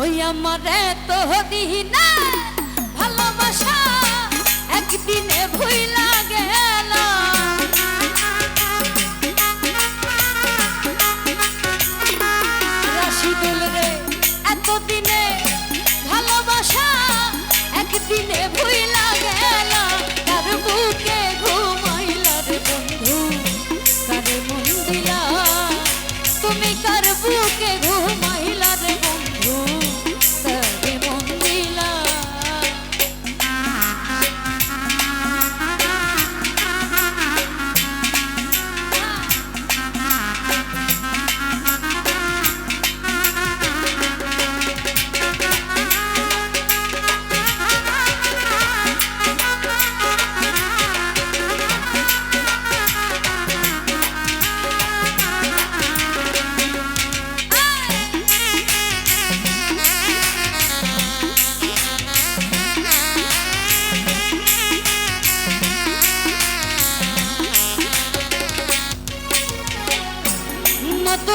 ওই আমার এত না ভালোবাসা একদিনে ভুইলা গেল। রাশিদুল রে এতদিনে ভালোবাসা একদিনে ভুই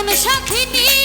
জীবন সাথী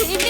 see me.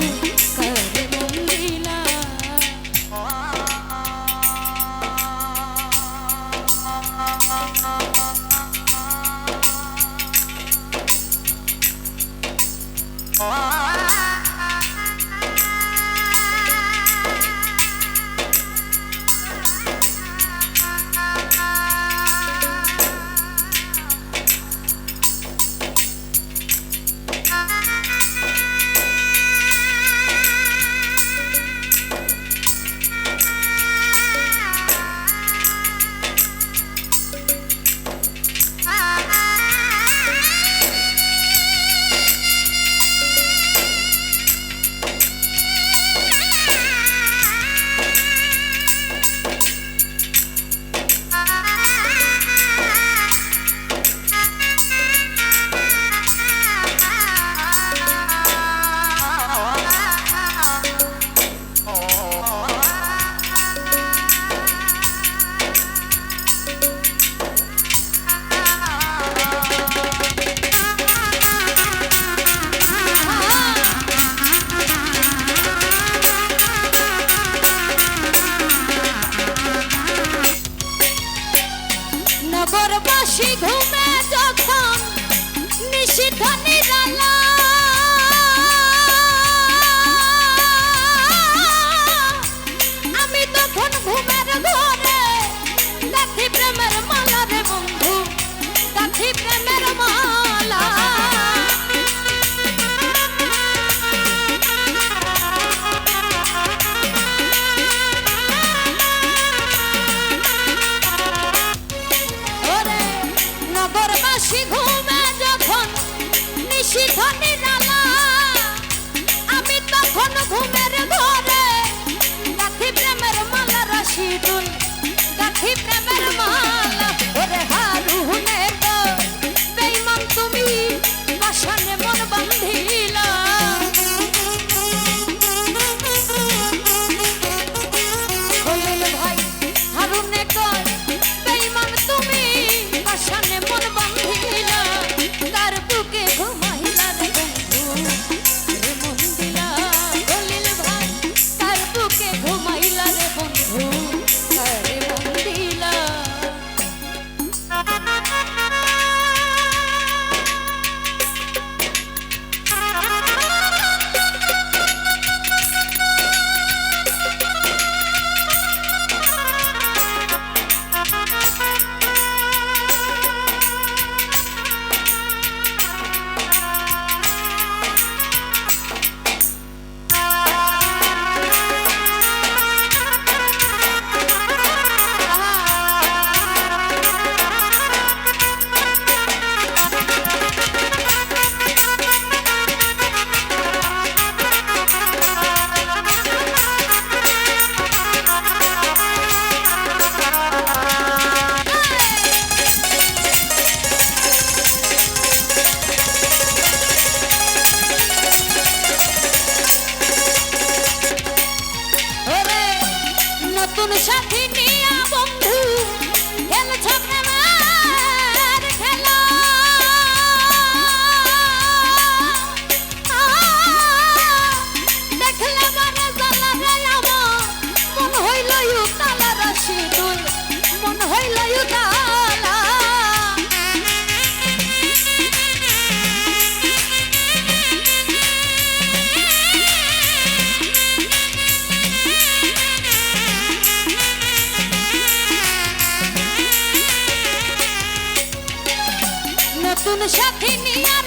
she go the shock in me.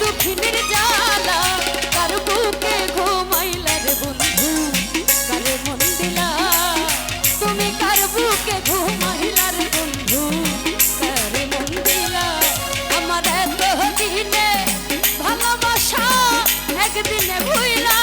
দুঃখিনের জ্বালা, কার বুকে ঘুমাইলার বন্ধু? কার মন দিলা? তুমি কার বুকে ঘুমাইলার বন্ধু? মন দিলা? আমার এত দিনে ভালোবাসা একদিনে ভুইলা